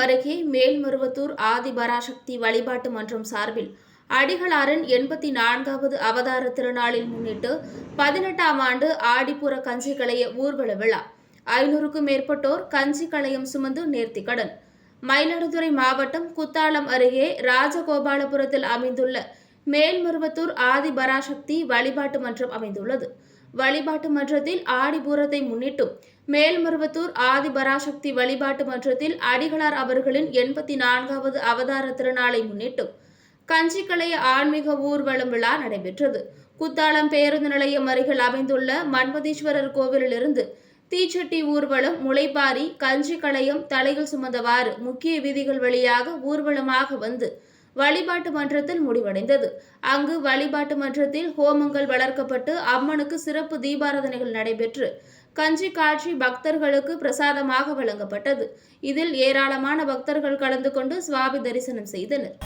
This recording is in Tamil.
அருகே மேல்மருவத்தூர் ஆதிபராசக்தி வழிபாட்டு மன்றம் சார்பில் அடிகளாரின் எண்பத்தி நான்காவது அவதார திருநாளில் முன்னிட்டு பதினெட்டாம் ஆண்டு ஆடிப்புற கஞ்சி ஊர்வல விழா. ஐநூறுக்கும் மேற்பட்டோர் கஞ்சி களையம் சுமந்து நேர்த்திக்கடன். மயிலாடுதுறை மாவட்டம் குத்தாலம் அருகே ராஜகோபாலபுரத்தில் அமைந்துள்ள மேல்மருவத்தூர் ஆதிபராசக்தி வழிபாட்டு மன்றம் அமைந்துள்ளது. வழிபாட்டு மன்றத்தில் ஆடிபூரத்தை முன்னிட்டும். மேல்மருவத்தூர் ஆதிபராசக்தி வழிபாட்டு மன்றத்தில் அடிகளார் அவர்களின் எண்பத்தி நான்காவது அவதார திருநாளை முன்னிட்டும். கஞ்சிக்கலைய ஆன்மீக ஊர்வலம் விழா நடைபெற்றது. குத்தாலம் பேருந்து நிலையம் அருகில் அமைந்துள்ள மன்மதீஸ்வரர் கோவிலிலிருந்து தீச்சட்டி ஊர்வலம் முளைப்பாரி கஞ்சி களையம் தலையில் சுமந்தவாறு முக்கிய வீதிகள் வழியாக ஊர்வலமாக வந்து வழிபாட்டு மன்றத்தில் முடிவடைந்தது. அங்கு வழிபாட்டு மன்றத்தில் ஹோமங்கள் வளர்க்கப்பட்டு அம்மனுக்கு சிறப்பு தீபாராதனைகள் நடைபெற்று கஞ்சி காட்சி பக்தர்களுக்கு பிரசாதமாக வழங்கப்பட்டது. இதில் ஏராளமான பக்தர்கள் கலந்து கொண்டு சுவாமி தரிசனம் செய்தனர்.